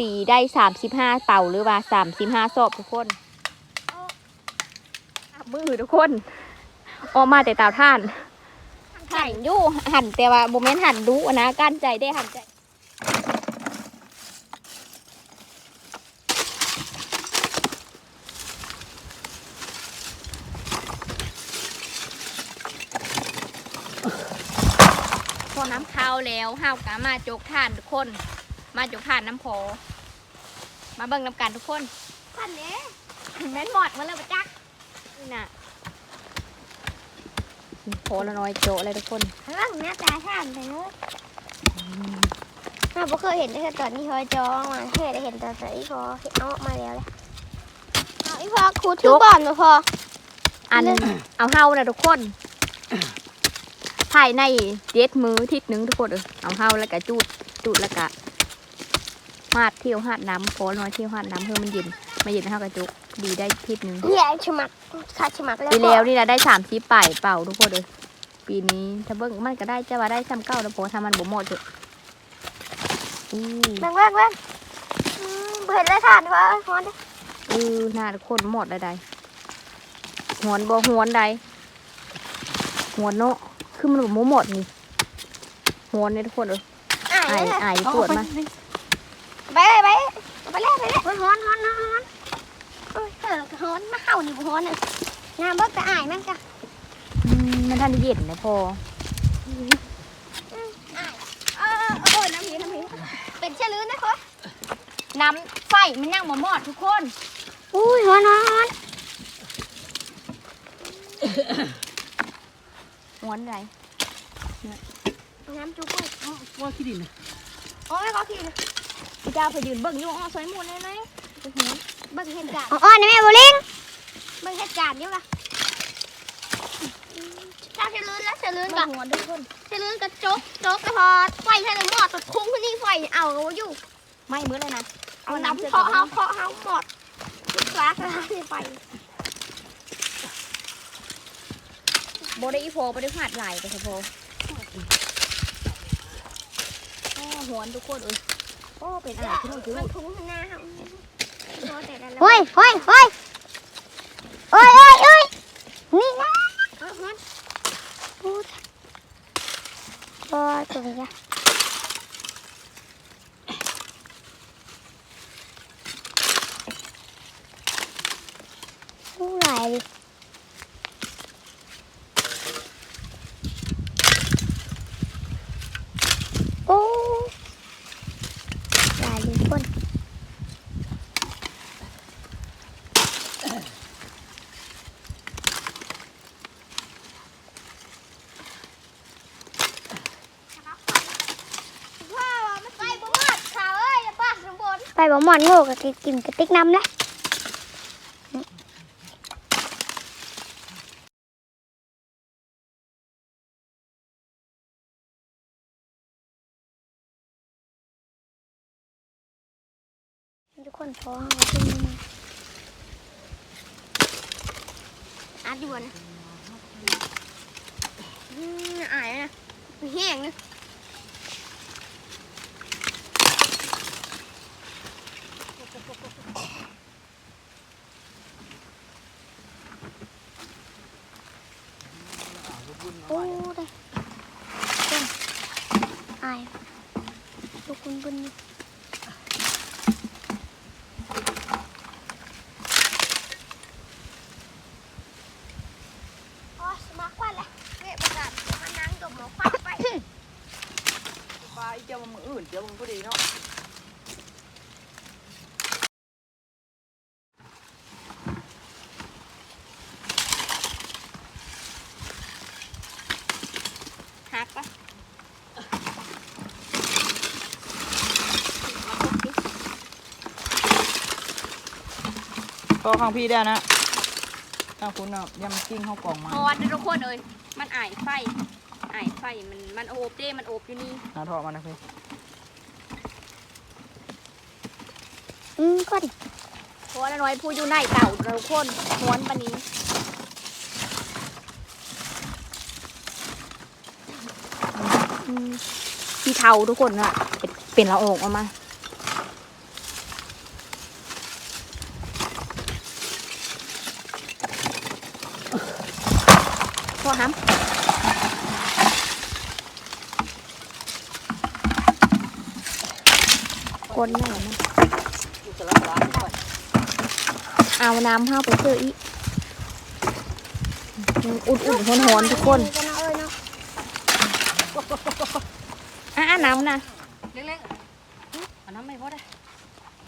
ตีได้สามสิบห้าเต่าหรือว่าสามสิบห้าศพทุกคนมือทุกคน ออกมาแต่เต่าท่าน หั่นยู่หั่นแต่ว่าโมเมนต์หั่นดูนะกั้นใจได้หั่นใจพอน้ำเข้าแล้วห้าวกะมาจกท่านทุกคน มาจกท่านน้ำโพ มาเบิ่งน้ำกันทุกคนพันเนี้ยแม่นหมดมาเลยปะจักนี่น่ะโพละน้อยโจะเลยทุกคนข้างล่างหน้าตาท่านไปเนอะเราไม่เคยเห็นตั้งแต่ตอนนี้พอจองมาเคยได้เห็นตอนที่พอเอาออกมาแล้วเลยเอาอีพอครูถือก่อนมาพออันเอาเฮานะทุกคนภายในเจ็ดมือทิศหนึ่งทุกคนเออเอาเฮาแล้วก็จูดจูดแล้วก็ หาดเที่ยวหาดน้ำโพละน้อยเที่ยวหาดน้ำเพื่อมันเย็นมาเย็นเฮากระจุกดีได้ทิศหนึ่งเหี้ยฉมักขาดฉมักแล้วปีแล้วนี่นะได้สามสิบป่ายเป่าทุกคนเลยปีนี้ถ้าเบิ้งมันก็ได้จะว่าได้ซ้ำเก้าแล้วโพถ้ามันบ่หมดเถอะอือแบงแบงแบงอืมเห็นแล้วท่านพอพอได้เออหน้าทุกคนหมดแล้วใดหวนบ่หวนใดหวนเนาะคือมันบ่หมดนี่หวนเนี่ยทุกคนเอออ่าไอ้ยไอ้ปวดมา ไปไปไปเลยไปเลยฮ้อนฮ้อนฮ้อนฮ้อนเอ้ยเออฮ้อนมาเห่านี่บ่ฮ้อนน่ะน้ำเบิกกระอ่ายมันกะอืมมันทันได้เย็นนะพอเออเออโอ้ยน้ำผีน้ำผีเป็นเชื้อลื้นนะคนน้ำไฟมันยังบ่หมดทุกคน อุ้ยฮ้อนฮ้อนฮ้อนหวนใดน้ำจุกุยว่าขี้ดินโอ้ยเขาขี่ พี่จ้าไปยืนเบิ่งอยู่อ้อสวยหมุนเลยนะไปหวนเบิ่งเหตุการณ์อ๋อนี่แม่โบลิงเบิ่งเหตุการณ์เดี๋ยวล่ะถ้าเชื้อลื้นแล้วเชื้อลื้นมากับหวนทุกคนเชื้อลื้นกับโจ๊กโจ๊กก็พอไฟใส่ในหม้อตัดคุ้งขึ้นนี่ไฟเอาอยู่ ไม่มื้อเลยนะเอาน้ำเพาะเฮาเพาะเฮาหมดกลาสที่ไฟโบได้อีโฟบ่ได้ผาดไหลไปเถอะโฟอ้อหวนทุกคนเอ้ย โอ้เป็นอะไรที่นู่นที่มันู่นนคุ้งข้างหน้าเฮาพอแต่ละเฮ้ยเฮ้ยเฮ้ยเอ้ยเอ้ยเอ้ยนี่นะเออมันโอ้ยตัวนี้อะผู้หลายดิโอ้หลายดิคน พ่อมันไปบ่หมดข่าวเอ้ยอย่าป้าสมบูรณ์ ไปบอกหมอนโง่กับกินกระติกน้ำละทุกคนพอเอาขึ้นมาอัดอยู่นะอืมอายนะแห้งนะ โอ้ได้ต้นอายลูกคุณบุญอยู่ อ๋อสมัครควันละเวะประกาศมานั่งดมหมอควันไป ปลาอีเจ้ามันมืออื่นเดี๋ยวมันก็ดีเนาะ หักปะ ก็ข้างพี่ได้นะถ้าคุณเอะยำกิ้งเข้ากล่องมาหวนเด้อทุกคนเอ้ยมันอายไฟอายไฟมันมันโอบเด้มันโอบอยู่นี่หาทอมานะพี่อืมก่อนพราะว่าน้อยผู้อยู่ในเต่าเด้อทุกคนหวนปานนี้อืมที่เทาทุกคนอะเป็นเป็นละออกออกมา อห้ำ คนแม่มันเอาน้ำเข้าไปเจออีกอุ่นๆหอนๆทุกคนกันเนาะเอ้ยเนาะอะน้ำนะเล็กๆอันนั้นไม่พอได้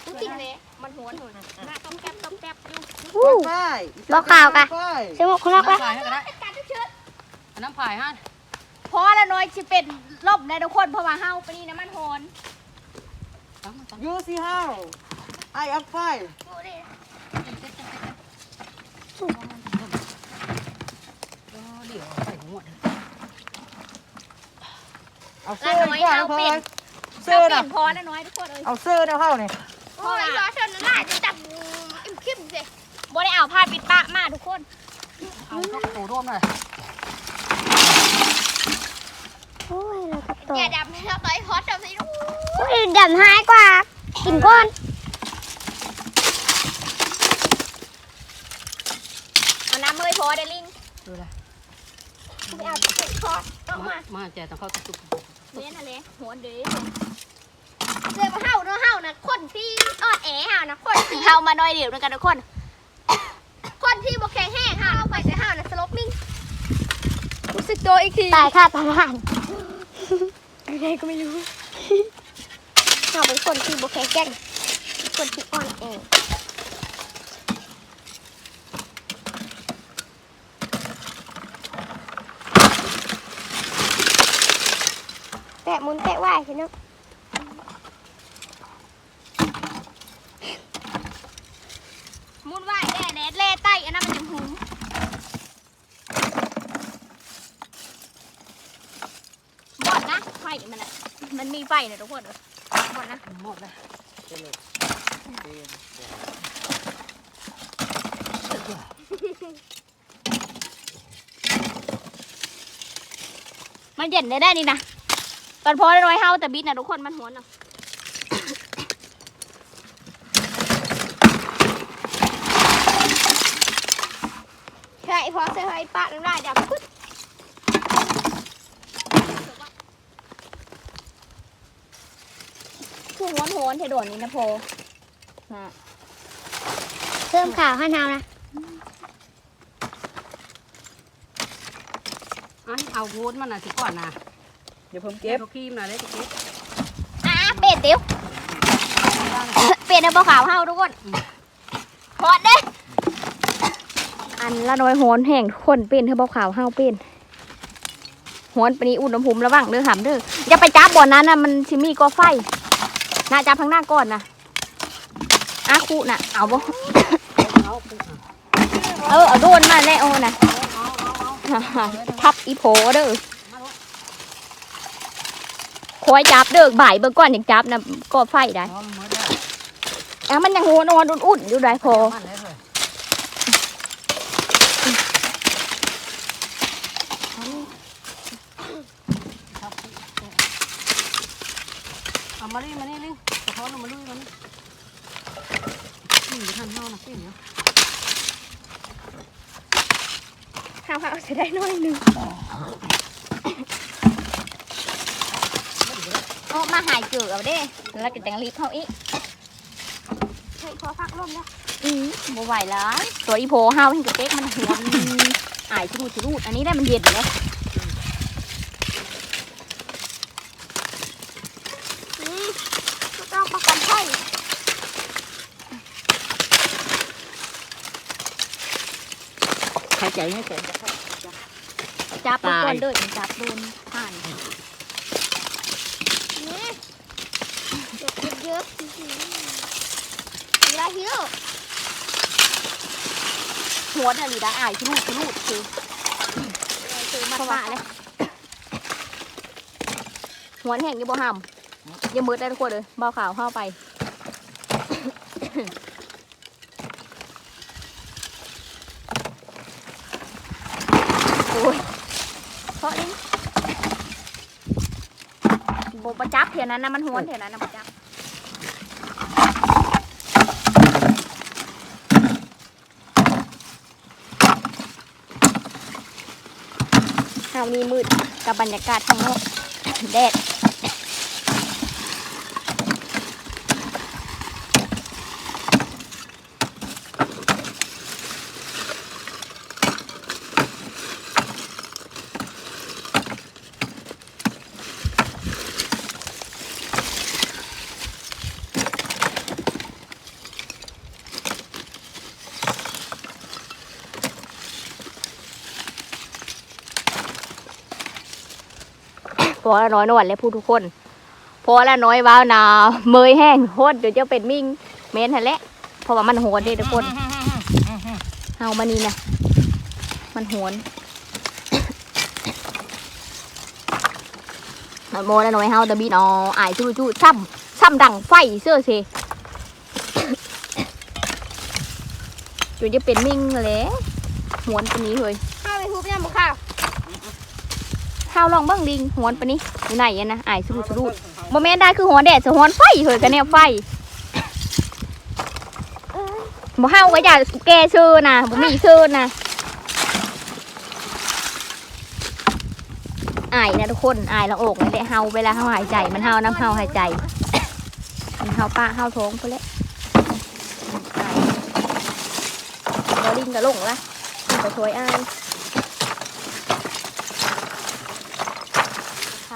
มันกินเลยมันหวนหวนหน้าต้มแก๊บต้มแก๊บอยู่วู้ไปบอกข่าวกะไปใช่หมกคนรักน้ำละพายให้ก็ได้อันน้ำพายฮะพอละน้อยสิเป็นลบในทุกคนเพราะว่าเฮาไปนี่นะมันหอน ตั้งมันตั้งยูซีฮาวไออัพไฟเดี๋ยวใส่หัวเอาเสื้อดีกว่านะพลอยเสื้เฮาอเปลี่นะยนพอละน้อยทุกคนเอ้ยเอาเสื้อนะเข้าเนี่ยโอ้ยรอชนน่าจะจับอิ่มคิมสิบ่ได้เอาผ้าปิดปากมาทุกคนเอาเข้าโตร่วมหน่อย โอ้ยเรากับตัวอย่าดับให้เราต่อยฮอตดับสิลูกโอ้ยดำหายกว่ากินก้อนเอาน้ำเมยพอได้ลิงดูเลยไม่เอาติดคอต้องมามาแจกต้องเข้าตุกเน้นอะไรหัวเด้เสื้อมาเห่าเนาะเห่านะคนที่ออดแอเห่านะคนที่เฮามาหน่อยเดียวด้วยกันทุกคน คนที่บกแข็งแห้งเห่าเราไปใส่เห่านะสลบนิ่งรู้สึกตัวอีกทีตายค่ะตายผ่าน อะไรก็ไม่รู้เห่าเป็นคนที่บกแข็งแกร่งคนที่อ่อนแอแตะหมุนแตะไหวใช่เนาะมุนไหวแน่แน่เล่ใต้อันนั้นมันยังหุมบอดนะไฟมันอะ มันมีไฟนะทุกคนเอ้ยบอดนะหมดเลยมันเย็นได้ได้นี่นะตอนพอได้น้อยเฮาแต่บิดนะทุกคนมันหวนเนาะใช่พอเสื้อไอ้ปะน้ำลายดับปึ๊ด คือ หวนหวนเทโดนนี่นะโพนะเพิ่มข่าวให้เฮานะเอาโวนมันน่ะสิก่อนนะเดี๋ยวผมเก็เก็บบครีมน่ะเลยเก็บอะเป็ดเดี๋ยวเป็ดในบ่อขาวเฮาทุกคนพอดเด้อันละน้อยหวนแห่งทุกคนเป็นเธอบ่อขาวเฮาเป็นหวนปานนี้อุณหภูมิระวังเด้อหำเด้ออย่าไปจับบ่อนนั้นนะมันสิมีก็ไฟ น่าจับทางหน้าก่อนนะอาคุน่ะ เอาบ่ เออ เอาโดนมาแน่โอ้นะทับอีโผเด้อคอยจับเด้อบ่ายเบิ่งก่อนอย่างจับนะก็ไฟได้เอาหมดแล้วอะมันยังหัวนอนอุ่นๆอยู่ได้พอ มันเลยเลยเอามานี่มานี่ลิงตะเขาลงมาลุยมันนี่ทันเฮานะพี่เนี่ยเฮาเฮาเสียได้น้อยหนึ่งเอามาหายเจือเอาเด้แล้วก็จังรีบเข้าอีกเฮ้ยพอพักลมแล้วอือบ่ไหวแล้วตัวอีโผเฮาเห็นกับเก๊กมันหัวมันอายชิรูดชิรูดอันนี้ได้มันเย็นเลย อืมก็ต้องประกันไข่ หาย ใจให้แข็งจับไปก่อนเด้ออย่าจับโดนผ่านนี่เด็กเยอะๆอื้อหือเวลาหิวหัวน่ะหรือได้อายชิรูดชิรูดคือคือมาฝ่าเลยหัวแห้งอยี่บ่ห้ำอยังมืดได้ทุกคนเลยเบาขาวเข้าไป โอ้ยเพราะนี่โบประจับเท่านั้นนะมันห้วนเท่านั้นนะประจับาวนี่มืดกับบรรยากาศข้างนอกแดด พอละน้อยนวดเลยพูดทุกคน พอละน้อยว้าวนาเมยแห้งโคตรเดี๋ยวจะเป็นมิ่งเมนทันแหละเพราะว่ามันโหนเด้ทุกคนเฮามานี่นะมันโหนมันโมละน้อยเฮาตะบีนออายจู้จู้ซ้ำซ้ำดังไฟเสื้อเซจนจะเป็นมิ่งเลยหวนปานนี้เลยข้าไปฮูบยำบุข้าว ข้าวลองบ้างดิงหวนปานนี้อยู่ไหนอะนะไอายสุดสุดโมเมนได้คือหัวแดดสะหวนไฟเหยกันเนี่ยไฟบ่เฮาก็อยากแกเชื่อนะบ่มีชื่อนะอายนะทุกคนอายละอกนี่แหละเฮาเวลาเฮาหายใจ มันเฮาน้ำเฮาหายใจมันเฮาปะเฮาท้องไปแล้วอายบอลิงกระลงละไปช่วยอาย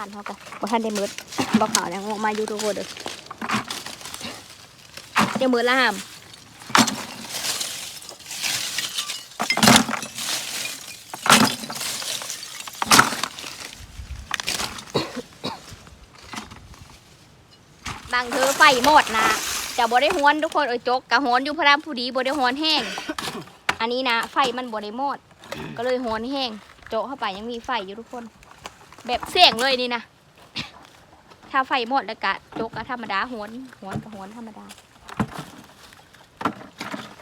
านเขากันบ่ทันได้มืดบ่ขาวแล้วออกมาอยู่ทุกคนเด้อเจะมืดละห้ามบางเธอไฟหมดนะจะบ่ได้ฮ้อนทุกคนเอ้ยจกกะฮ้อนอยู่พระรามผู้ดีบ่ได้ฮ้อนแห้ง อันนี้นะ ไฟมันบ่ได้หมดก็เลยฮ้อนแห้งโจเข้าไปยังมีไฟอยู่ทุกคน แบบเสียงเลยนี่นะ ถ้าไฟหมดแล้วกะจกกะธรรมดาหวนหวนกับหวนธรรมดา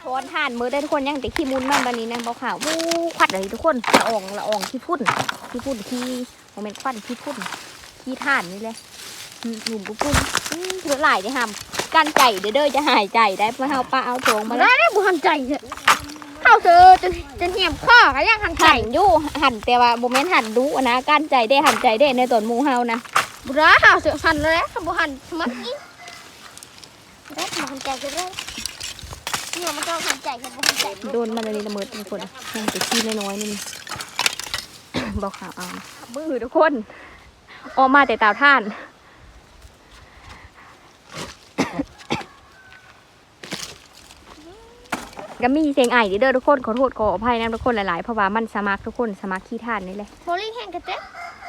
ทอนทานมือได้ทุกคนยังแต่ขี้มุนมันบันนี้นะเบาขาววู้ควัดเลยทุกคนละอองละอองขี้พุ่นขี้พุ่นขี้โมเมนต์ควันขี้พุ่นขี้ท่านนี่เลยหนุ่มปุ๊บปุ้นอื้อเหลือหลายได้ห้ามกันใจเด้อเด้อจะหายใจได้เพราะเฮาป้าเอาโถงมาได้แล้วได้บุหันใจเถอะ ข้าวเธอจนจนเหี่ยมข้อก็ยังหันใจหันอยู่หันแต่ว่าโมเมนต์หันดูอะนะกันใจได้หันใจได้ในตอนหมูเฮานะบุราข้าวเสือหันเลยข้าวบุหันมันอีได้บุหันใจกันเลยเนี่ยมันต้องหันใจกันบุหันใจโดนมันเลยละเมิดทุกคนยังแต่ขี้น้อยๆนี่บอกข่าวเอามือทุกคนออกมาแต่เตาท่าน ก็มีเสียงไอ้เด้อทุกคนขอโทษขออภัยนะทุกคนหลายๆเพราะว่ามันสมัครทุกคนสมัครขี้ท่านนี่แหละโพลิ่งแห้งกันเจ๊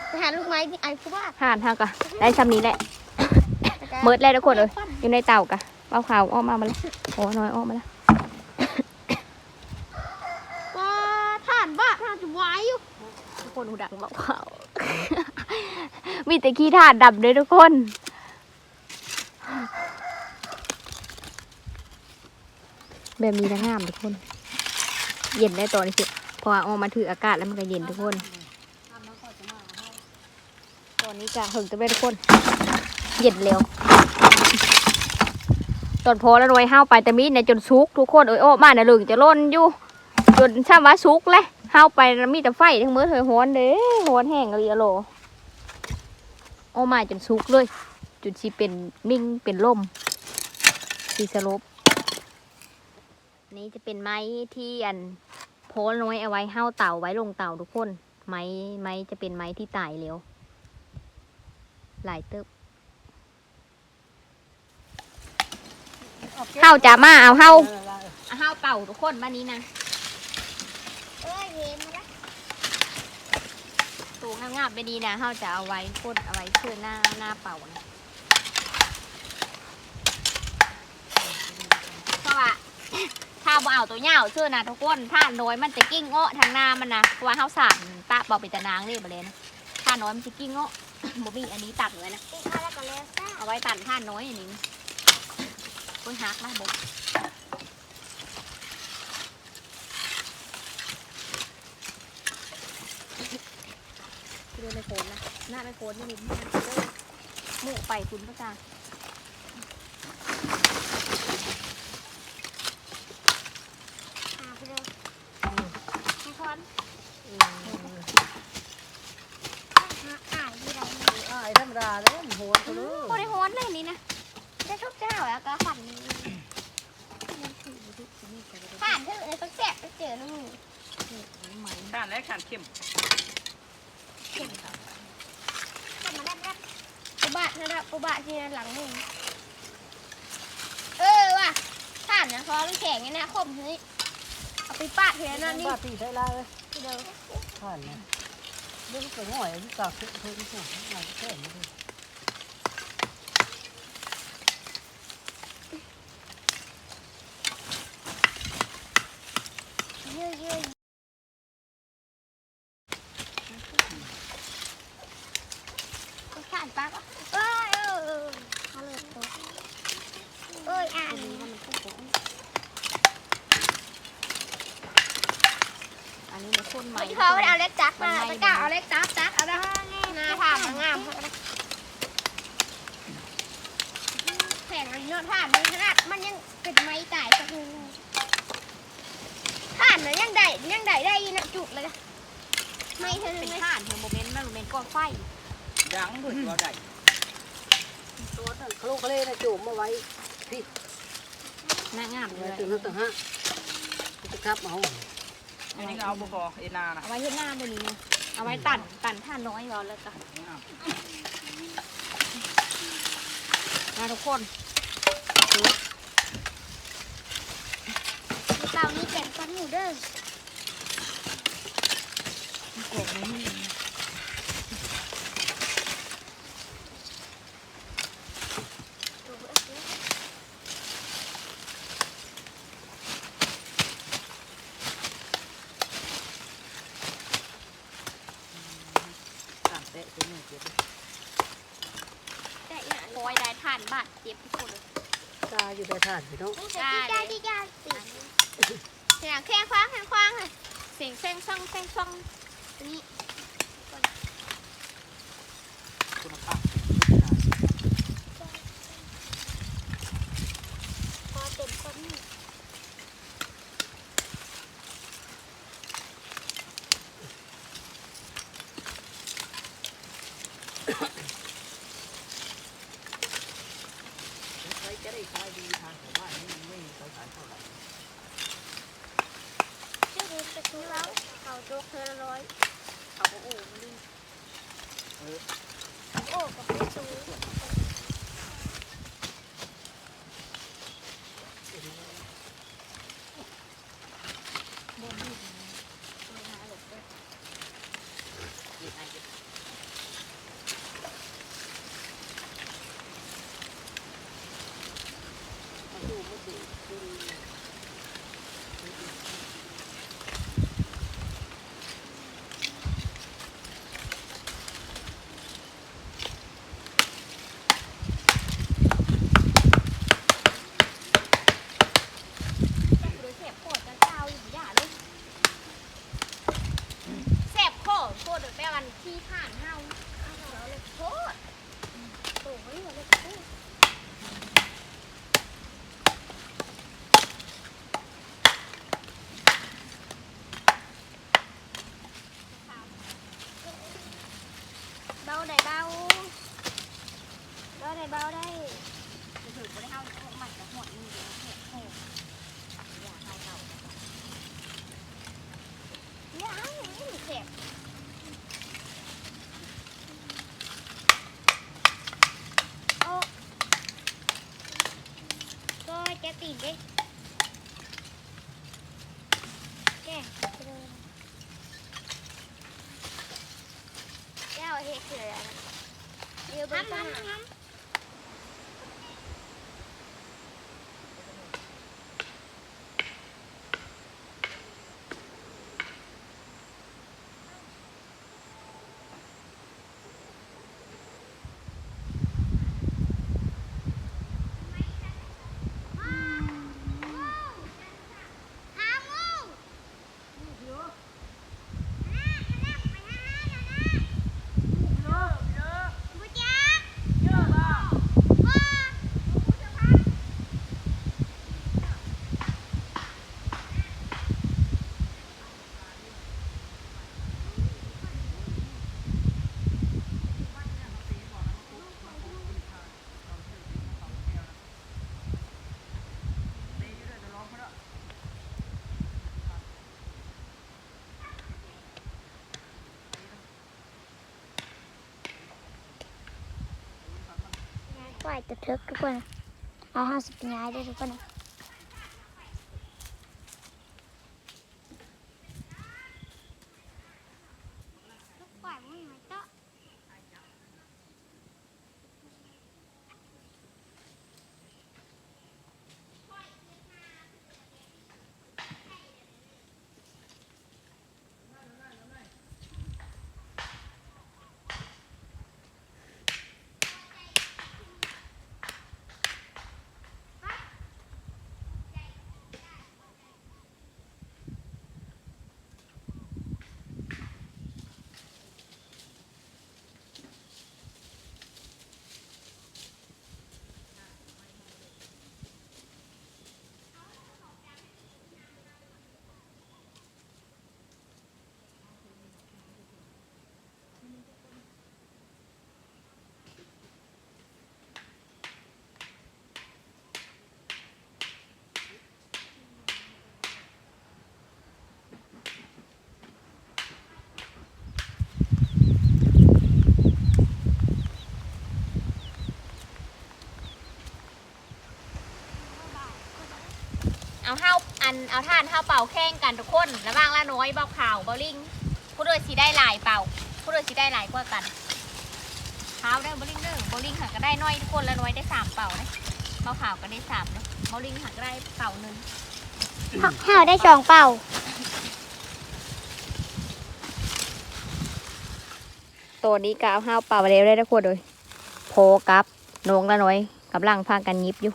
ไปหาลูกไม้ที่ไอ้ผู้ว่าท่านเท่าก็ได้ซ้ำนี้แหละเมิดแล้วทุกคนเอ้ยอยู่ในเตากะเอาข่าวออกมามาแล้วโอ้น้อยออกมาแล้วว่าท่านบ้าท่านจะไหวอยู่ทุกคนหูดังบอกข่าวมีแต่ขี้ท่านดับเลยทุกคน แบบนี้นะงามทุกคน เย็นได้ตอนนี้สิเพอออกมาถืออากาศแล้วมันก็เย็นทุกคน ตอนนี้จะหึงจะเป็นทุกคน เย็นเร็ว ตอนพอแล้วหน่วยห้าวไปแต่มีดเนี่ยจนซุกทุกคนเอ้ยโอ้มาเนี่ยหลืองจะล่นอยู่ จนช่ำว่าซุกเลยห้าวไปมีแต่ไฟทั้งมือเธอฮ้อนเด้ฮ้อนแห้งเลยอะโลโอ้มาจนซุกเลย จนชีเป็นมิ่งเป็นลมสีสลบ นี่จะเป็นไม้ที่อันโพลน้อยเอาไว้ห้าวเต่าไว้ลงเต่าทุกคน ไม้ไม้จะเป็นไม้ที่ตายเร็วหลายเติบเฮาจะมาเอาเฮาเอาเฮาเป่าทุกคนบ้านนี้นะเอ้ยเห็นไหมตูงามๆไปดีนะเฮาจะเอาไว้พ่นเอาไว้เพื่อหน้าหน้าเป่านะเพราะว่า ถ้าบ่เอาตัวเหย้าเชื่อนะทุกคนถ้าน้อยมันจะกิ้งเงาะทางหน้ามันนะเพราะว่าเฮาสานตาเป่าเป็นตะนางนี่บ่เลยนะถ้าน้อยมันจะกิ้งเงาะบ่มีอันนี้ตัดไว้นะอีกอะไรก็แล้วแต่เอาไว้ตัดท่านน้อยอันนี้คุยฮักนะบอกดูไม่โคนนะหน้าไม่โคนนี่นี่หมูไปคุณพระจ้า แล้วก็ฝันผ่านเถอะเลยต้องแสบไปเจอน้อนูขานและขานเข้มเข้มครับมาแรกแรกปุบะนะครับปุบะที่นั่นหลังนี่เออว่ะผ่านนะเพราะมันแข็งไงนะคมทีนี้เอาไปปาดเทานั่นนี่ปาดตีได้ละเเดี๋ยวผ่นนะเรื่องสวยหน่อยที่ตากเพื่อนเพื่อนหน่อยแข็งเลย here. นนะยังได้ยังได้ได้ยินจุกเลยไม่เธอเป็นเลยผ่านเฮอร์โมเมนต์มันโมเมนต์ก้อนไฟดังด้วยตัวใดตัวนั้นคลุกเลยนะจุ่มมาไว้น่างามเลเลยยถึงนั้นต่างหากจะครับเอาอันนี้ก็เอาบ่พอเอนานะเอาไว้ที่หน้าตัวนี้นะเอาไว้ตัดตัดท่านน้อยก่อนแล้วก็มาทุกคนเต่านี้เป็น ก้อนหมูเด้อโกบไม่มีตามเตะตัวนี้เจ็บแต่เนี่ยคอยได้ท่านบาดเจ็บทุกคนเลยตาอยู่ได้ทานพี่น้องจ้าจ้าจ้าจ้าสิ เสียงแข้งคว้างแข้งคว้างเลยเสียงเส้งช่องเส้งช่องนี่ คุณภาพ พอเต็มก้อนหมู ใครจะได้ขายดีทางของบ้านนี่ไม่มีเขาขายเท่าไหร่ ชื่อเดิมจะซื้อแล้วเขาโจ๊กเธอละร้อย เขาก็โอ้มันดี โอ้กับายตะเทิกทุกคน เอาห้าสิบย้ายได้ทุกคนนะ เอาอันเอาท่านเฮาเป่าแข่งกันทุกคนระว่างละน้อยเบาข่าวเบาลิงผู้โดยสิได้หลายเป่าผู้โดยสิได้หลายกว่ากันเท้าได้เบาลิงเด้อเบาลิงหักก็ได้น้อยทุกคนละน้อยได้สามเป่านะเบาข่าวก็ได้สามนะเบาลิงหักก็ได้เป่าหนึ่งห้าได้สองเป่าตัวนี้ก็เอาเฮาเป่าไปแล้วได้ทุกคนเลยโพกับน้องละน้อยกำลังพากันยิบอยู่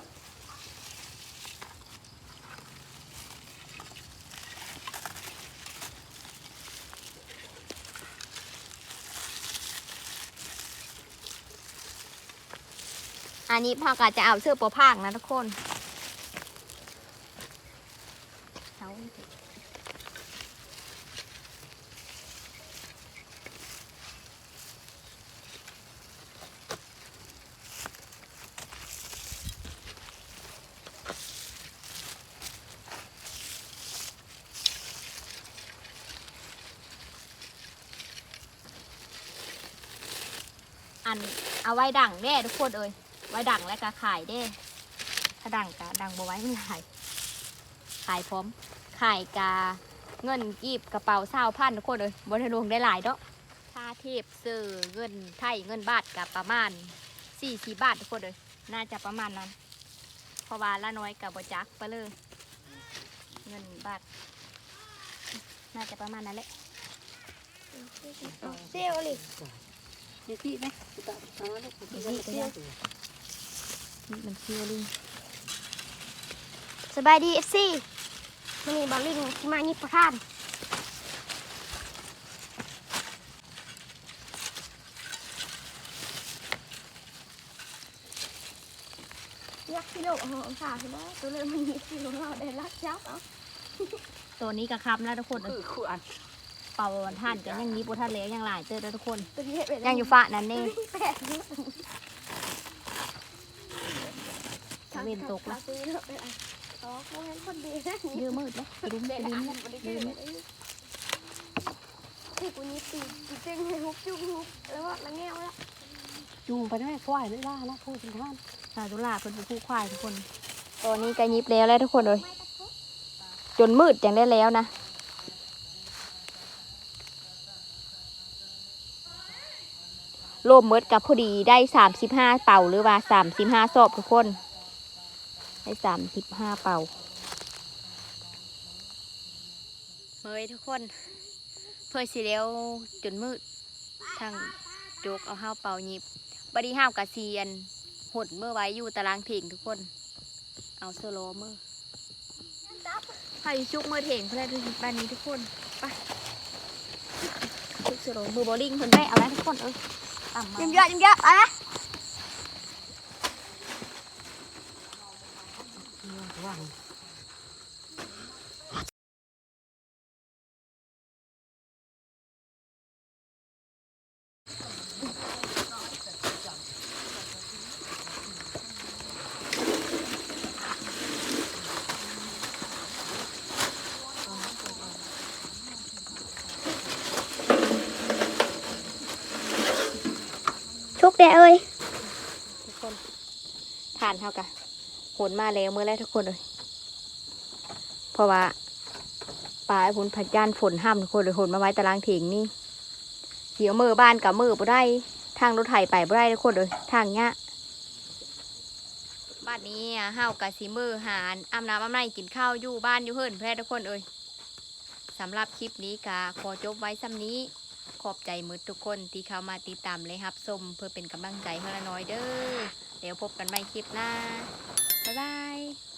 นนี้พ่อก็จะเอาเสื้อโปรพานะทุกคนเอาอันเอาไว้ดั่งแน่ทุกคนเอ้ย ไว้ดังแล้วก็ขายเด้ ถ้าดังกะดังบ่ไว้ไม่ขาย ขายพร้อม ขายกาเงินกีบกระเป๋าเศร้าพันทุกคนเลยบนทะลวงได้หลายเนาะค่าเทียบซื้อเงินไทยเงินบาทกับประมาณสี่สี่บาททุกคนเลย น่าจะประมาณนั้น เพราะว่าละน้อยกับบจักไปเลย เงินบาท น่าจะประมาณนั้นแหละเซี่ยวเลยนี่พี่ไหมตาตาลูกพี่นี่ก็ ยากนี่มันคิวลิงสบายดีเอฟซีมันนี่บอลลิงที่มานี่ประทานยักษ์กิโลเหรอค่ะใช่ไหมตัวเลยมันยักษ์กิโลเราได้รักยักษ์เอาตัวนี้กระคำแล้วทุกคนเอ้ยคือคู่อันเป่าท่านกันยังนี้ปุท่านเลี้ยงยังหลายเจอแล้วทุกคนตัวนี้เป็นยังอยู่ฟ้านั่นนี่แปดนิ้ว ตะ เวนตกแล้ละวซื้อเถอะไปอะอ๋อพวกนั้นคนดีนะยืมมืดเลยไปลุ้มไปลุ้มเลยลืมที่กูนี่ตีตีเต็งให้ฮุบจุกฮุบแล้วก็ละแง่วล้วจูงไปได้ควายไม่ว่านะพูดเป็นท่านซาดุลาเป็นผู้ควายทุกคนตัวนี้ก็ยิบแล้วแล้วทุกคนเลยจนมืดอยังได้แล้วนะโลมมืดกับพอดีได้สามสิบห้าเป่าหรือว่าสามสิบห้าศพทุกคน ได้สามสิบห้าเป่าเมยทุกคน เพื่อสิเลี้ยวจนมืดทางโจกเอาห้าวเป่ายิบบดนีห้าวกะเซียนหดเมื่อไว้อยู่ตารางเถงทุกคน เอาโซโลเมื่อพายุชุกเมื่อเถงเพื่อนทุกบ้านนี้ทุกคนไปชุกโซโลมือบอลลิงเพิ่นได้เอาไว้ทุกคนเอ้ยต่ำมายิ้มเยอะยิ้มเยอะอะไรว่า แดเอ้ยทุกคนานเท่ากันหนมาแล้วเมื่อแรกทุกคนเลยเพราะว่าปลายผลผัดย่านฝนห้ามทุกคนเลยหนมาไว้ตารางถียงนี่เสียวมือบ้านกับมือบ่ได้ทางรถไถไปบ่ได้ทุกคนเลยทางเนี้ยบ้านนี้เฮากะสีมือหารอาบน้ำอาบในกินข้าวอยู่บ้านอยู่เฮิรนแพร่อนทุกคนเอ้ยสำหรับคลิปนี้กะขอจบไว้ซ้ำนี้ ขอบใจมือทุกคนที่เข้ามาติดตามเลยครับสมเพื่อเป็นกำลังใจให้ละน้อยเด้อเดี๋ยวพบกันใหม่คลิปหน้าบ๊ายบาย